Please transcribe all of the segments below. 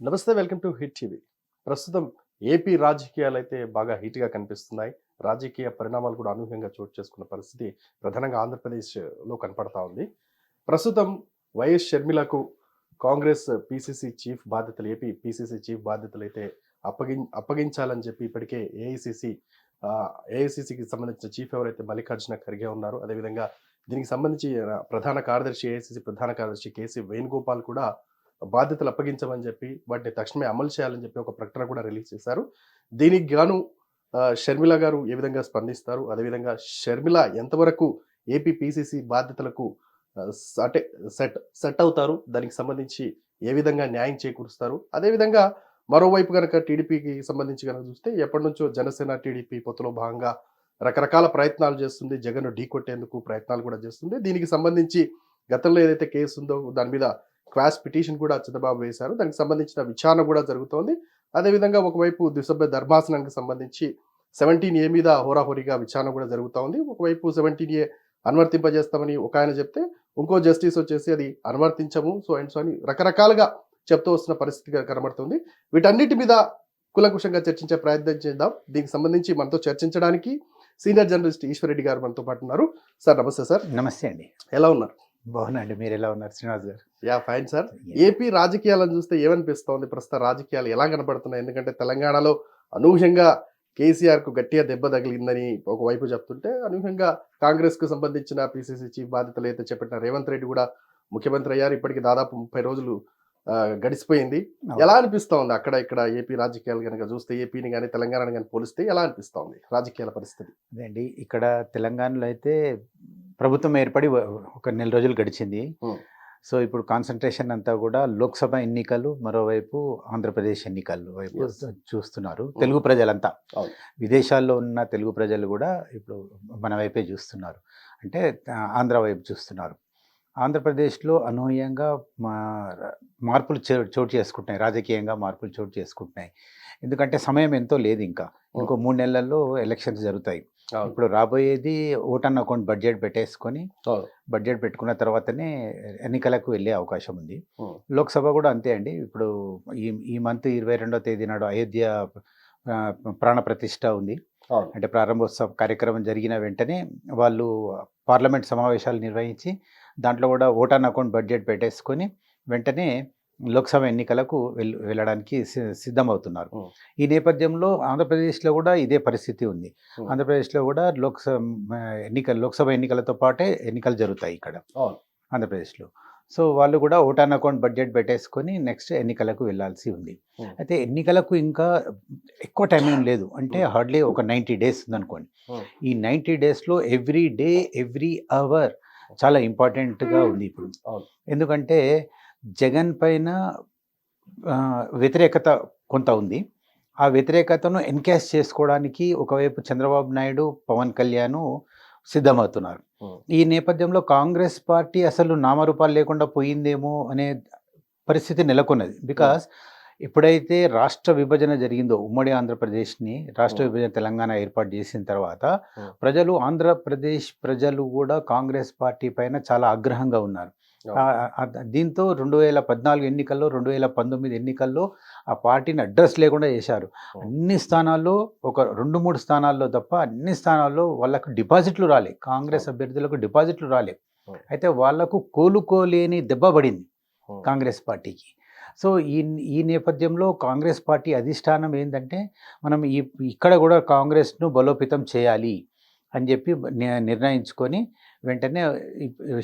నమస్తే welcome to Hit TV. ప్రస్తుతం AP రాజకీయాలు అయితే బాగా హీట్గా కనిపిస్తున్నాయి. రాజకీయ పరిణామాలు కూడా అనూహ్యంగా చోటు చేసుకున్న పరిస్థితి ప్రధానంగా ఆంధ్రప్రదేశ్లో కనపడతా ఉంది. ప్రస్తుతం వైఎస్ షర్మిలకు కాంగ్రెస్ పిసిసి చీఫ్ బాధ్యతలు ఏపీ పిసిసి చీఫ్ బాధ్యతలు అయితే అప్పగి అప్పగించాలని చెప్పి ఇప్పటికే ఏఐసిసి ఏఐసిసికి సంబంధించిన చీఫ్ ఎవరైతే మల్లికార్జున ఖర్గే ఉన్నారో అదేవిధంగా దీనికి సంబంధించి ప్రధాన కార్యదర్శి ఏఐసిసి ప్రధాన కార్యదర్శి కేసీ వేణుగోపాల్ కూడా బాధ్యతలు అప్పగించమని చెప్పి వాటిని తక్షణమే అమలు చేయాలని చెప్పి ఒక ప్రకటన కూడా రిలీజ్ చేశారు. దీనికి గాను షర్మిల గారు ఏ విధంగా స్పందిస్తారు? అదేవిధంగా షర్మిల ఎంతవరకు ఏపీ పిసిసి బాధ్యతలకు అంటే సెట్ సెట్ అవుతారు? దానికి సంబంధించి ఏ విధంగా న్యాయం చేకూరుస్తారు? అదేవిధంగా మరోవైపు కనుక టీడీపీకి సంబంధించి కనుక చూస్తే ఎప్పటి నుంచో జనసేన టీడీపీ పొత్తులో భాగంగా రకరకాల ప్రయత్నాలు చేస్తుంది. జగన్ ఢీకొట్టేందుకు ప్రయత్నాలు కూడా చేస్తుంది. దీనికి సంబంధించి గతంలో ఏదైతే కేసు ఉందో దాని మీద క్వాష్ పిటిషన్ కూడా చంద్రబాబు వేశారు. దానికి సంబంధించిన విచారణ కూడా జరుగుతోంది. అదేవిధంగా ఒకవైపు ద్విసభ్య ధర్మాసనానికి సంబంధించి సెవెంటీన్ ఏ మీద హోరాహోరీగా విచారణ కూడా జరుగుతూ ఉంది ఒకవైపు సెవెంటీన్ ఏ అనువర్తింపజేస్తామని ఒక ఆయన చెప్తే ఇంకో జస్టిస్ వచ్చేసి అది అనువర్తించము. సో అండ్ సో అని రకరకాలుగా చెప్తూ వస్తున్న పరిస్థితిగా కనబడుతుంది. వీటన్నిటి మీద కులంకుశంగా చర్చించే ప్రయత్నం చేద్దాం. దీనికి సంబంధించి మనతో చర్చించడానికి సీనియర్ జర్నలిస్ట్ ఈశ్వరెడ్డి గారు మనతో పాటు ఉన్నారు. సార్ నమస్తే సార్. నమస్తే అండి. ఎలా ఉన్నారు? బాగున్నాండి మీరు ఎలా ఉన్నారు? శ్రీనివాస్ గారు? Yeah fine sir. ఏపీ రాజకీయాలను చూస్తే ఏమనిపిస్తోంది? ప్రస్తుత రాజకీయాలు ఎలా కనబడుతున్నాయి ఎందుకంటే తెలంగాణలో అనూహ్యంగా కేసీఆర్కు గట్టిగా దెబ్బ తగిలిందని ఒకవైపు చెప్తుంటే అనూహ్యంగా కాంగ్రెస్కు సంబంధించిన పిసిసి చీఫ్ బాధ్యతలు అయితే చెప్పిన రేవంత్ రెడ్డి కూడా ముఖ్యమంత్రి అయ్యారు. ఇప్పటికి దాదాపు ముప్పై రోజులు గడిచిపోయింది. ఎలా అనిపిస్తోంది అక్కడ ఇక్కడ ఏపీ రాజకీయాలు కనుక చూస్తే ఏపీని కానీ తెలంగాణని కానీ పోలిస్తే ఎలా అనిపిస్తోంది రాజకీయాల పరిస్థితి? అదేండి ఇక్కడ తెలంగాణలో అయితే ప్రభుత్వం ఏర్పడి ఒక నెల రోజులు గడిచింది. సో ఇప్పుడు కాన్సన్ట్రేషన్ అంతా కూడా లోక్సభ ఎన్నికలు మరోవైపు ఆంధ్రప్రదేశ్ ఎన్నికలు వైపు. చూస్తున్నారు. తెలుగు ప్రజలంతా. విదేశాల్లో ఉన్న తెలుగు ప్రజలు కూడా ఇప్పుడు మన వైపే చూస్తున్నారు. అంటే ఆంధ్ర వైపు చూస్తున్నారు. ఆంధ్రప్రదేశ్లో అనూహ్యంగా మా మార్పులు చో- చోటు చేసుకుంటున్నాయి. రాజకీయంగా మార్పులు చోటు చేసుకుంటున్నాయి. ఎందుకంటే సమయం ఎంతో లేదు ఇంకా. ఇంకో మూడు నెలల్లో ఎలక్షన్స్ జరుగుతాయి. ఇప్పుడు రాబోయేది ఓటన్ అకౌంట్ బడ్జెట్ పెట్టేసుకొని. బడ్జెట్ పెట్టుకున్న తర్వాతనే ఎన్నికలకు వెళ్ళే అవకాశం ఉంది. లోక్సభ కూడా అంతే అండి ఇప్పుడు ఈ ఈ మంత్ ఇరవై రెండో తేదీ నాడు అయోధ్య ప్రాణ ప్రతిష్ట ఉంది. అంటే ప్రారంభోత్సవ కార్యక్రమం జరిగిన వెంటనే వాళ్ళు పార్లమెంట్ సమావేశాలు నిర్వహించి దాంట్లో కూడా ఓటాన్ అకౌంట్ బడ్జెట్ పెట్టేసుకొని వెంటనే లోక్సభ ఎన్నికలకు వెళ్ళడానికి సిద్ధమవుతున్నారు. ఈ నేపథ్యంలో ఆంధ్రప్రదేశ్లో కూడా ఇదే పరిస్థితి ఉంది. ఆంధ్రప్రదేశ్లో కూడా లోక్సభ ఎన్నికలు లోక్సభ ఎన్నికలతో పాటే ఎన్నికలు జరుగుతాయి ఇక్కడ. ఆంధ్రప్రదేశ్లో సో వాళ్ళు కూడా ఓటాన్ అకౌంట్ బడ్జెట్ పెట్టేసుకొని నెక్స్ట్ ఎన్నికలకు వెళ్ళాల్సి ఉంది. అయితే ఎన్నికలకు ఇంకా ఎక్కువ టైం ఏం లేదు అంటే హార్డ్లీ ఒక నైంటీ డేస్ ఉందనుకోండి. ఈ నైంటీ డేస్లో ఎవ్రీ డే ఎవ్రీ అవర్ చాలా ఇంపార్టెంట్గా ఉంది ఇప్పుడు. ఎందుకంటే జగన్ పైన వ్యతిరేకత కొంత ఉంది ఆ వ్యతిరేకతను ఎన్కాష్ చేసుకోవడానికి ఒకవైపు చంద్రబాబు నాయుడు పవన్ కళ్యాణ్ సిద్ధమవుతున్నారు. ఈ నేపథ్యంలో కాంగ్రెస్ పార్టీ అసలు నామరూపాలు లేకుండా పోయిందేమో అనే పరిస్థితి నెలకొన్నది బికాస్ ఎప్పుడైతే రాష్ట్ర విభజన జరిగిందో ఉమ్మడి ఆంధ్రప్రదేశ్ని రాష్ట్ర. విభజన తెలంగాణ ఏర్పాటు చేసిన తర్వాత. ప్రజలు ఆంధ్రప్రదేశ్ ప్రజలు కూడా కాంగ్రెస్ పార్టీ పైన చాలా ఆగ్రహంగా ఉన్నారు దీంతో రెండు వేల పద్నాలుగు ఎన్నికల్లో రెండు వేల పంతొమ్మిది ఎన్నికల్లో ఆ పార్టీని అడ్రస్ లేకుండా చేశారు. అన్ని స్థానాల్లో ఒక రెండు మూడు స్థానాల్లో తప్ప అన్ని స్థానాల్లో వాళ్ళకు డిపాజిట్లు రాలే కాంగ్రెస్ అభ్యర్థులకు డిపాజిట్లు రాలే. అయితే వాళ్ళకు కోలుకోలేని దెబ్బ పడింది. కాంగ్రెస్ పార్టీకి సో ఈ ఈ నేపథ్యంలో కాంగ్రెస్ పార్టీ అధిష్టానం ఏంటంటే మనం ఈ ఇక్కడ కూడా కాంగ్రెస్ను బలోపేతం చేయాలి అని చెప్పి నిర్ణయించుకొని వెంటనే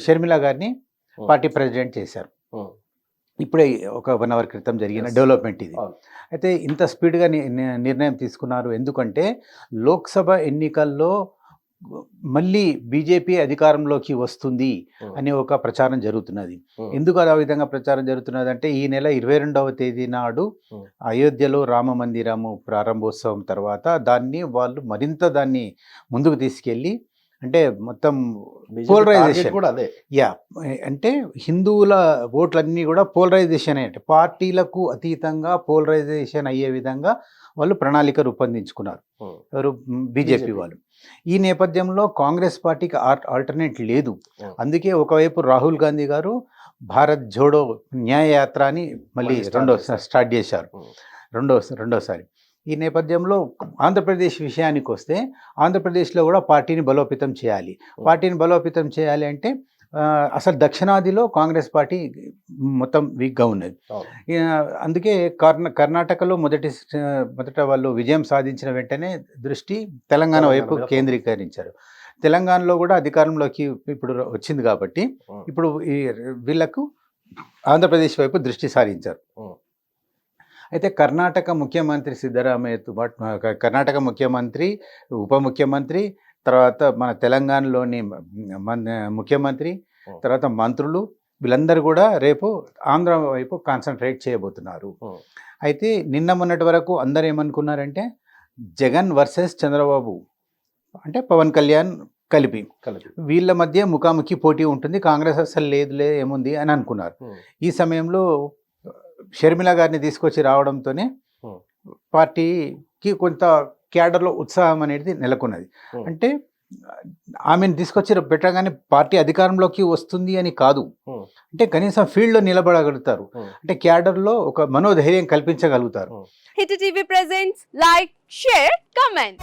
షర్మిల గారిని. పార్టీ ప్రెసిడెంట్ చేశారు. ఇప్పుడే ఒక వన్ అవర్ క్రితం జరిగిన. డెవలప్మెంట్ ఇది. అయితే ఇంత స్పీడ్గా నిర్ణయం తీసుకున్నారు ఎందుకంటే లోక్సభ ఎన్నికల్లో మళ్ళీ బీజేపీ అధికారంలోకి వస్తుంది. అనే ఒక ప్రచారం జరుగుతున్నది. ఎందుకు ఆ విధంగా ప్రచారం జరుగుతున్నది అంటే ఈ నెల ఇరవై రెండవ తేదీ నాడు. అయోధ్యలో రామ మందిరము ప్రారంభోత్సవం తర్వాత దాన్ని వాళ్ళు మరింత దాన్ని ముందుకు తీసుకెళ్ళి అంటే మొత్తం target కూడా అదే యా అంటే హిందువుల ఓట్లన్నీ కూడా పోలరైజేషన్ అంటే పార్టీలకు అతీతంగా పోలరైజేషన్ అయ్యే విధంగా వాళ్ళు ప్రణాళిక రూపొందించుకున్నారు. ఎవరు బీజేపీ. వాళ్ళు ఈ నేపథ్యంలో కాంగ్రెస్ పార్టీకి ఆల్టర్నేట్ లేదు. అందుకే ఒకవైపు రాహుల్ గాంధీ గారు భారత్ జోడో న్యాయ యాత్ర అని మళ్ళీ రెండో. స్టార్ట్ చేశారు. రెండో రెండోసారి ఈ నేపథ్యంలో ఆంధ్రప్రదేశ్ విషయానికి వస్తే ఆంధ్రప్రదేశ్లో కూడా పార్టీని బలోపేతం చేయాలి. పార్టీని బలోపేతం చేయాలి అంటే అసలు దక్షిణాదిలో కాంగ్రెస్ పార్టీ మొత్తం వీక్గా ఉన్నది. అందుకే కర్ణ కర్ణాటకలో మొదటి మొదట వాళ్ళు విజయం సాధించిన వెంటనే దృష్టి తెలంగాణ వైపు కేంద్రీకరించారు. తెలంగాణలో కూడా అధికారంలోకి ఇప్పుడు వచ్చింది కాబట్టి. ఇప్పుడు ఈ వీళ్ళకు ఆంధ్రప్రదేశ్ వైపు దృష్టి సారించారు. అయితే కర్ణాటక ముఖ్యమంత్రి సిద్ధరామయ్యతో పాటు కర్ణాటక ముఖ్యమంత్రి ఉప ముఖ్యమంత్రి తర్వాత మన తెలంగాణలోని మన ముఖ్యమంత్రి. తర్వాత మంత్రులు వీళ్ళందరూ కూడా రేపు ఆంధ్ర వైపు కాన్సన్ట్రేట్ చేయబోతున్నారు. అయితే నిన్న మొన్నటి వరకు అందరు ఏమనుకున్నారంటే జగన్ వర్సెస్ చంద్రబాబు అంటే పవన్ కళ్యాణ్ కలిపి కలిపి వీళ్ళ మధ్య ముఖాముఖి పోటీ ఉంటుంది కాంగ్రెస్ అసలు లేదులే ఏముంది అని అనుకున్నారు. ఈ సమయంలో షర్మిల గారిని తీసుకొచ్చి రావడంతోనే. పార్టీకి కొంత క్యాడర్లో ఉత్సాహం అనేది నెలకొన్నది. అంటే ఆమెను తీసుకొచ్చి పెట్టగానే పార్టీ అధికారంలోకి వస్తుంది అని కాదు. అంటే కనీసం ఫీల్డ్లో నిలబడగలుగుతారు Hmm. అంటే క్యాడర్లో ఒక మనోధైర్యం కల్పించగలుగుతారు Hit TV presents like share comment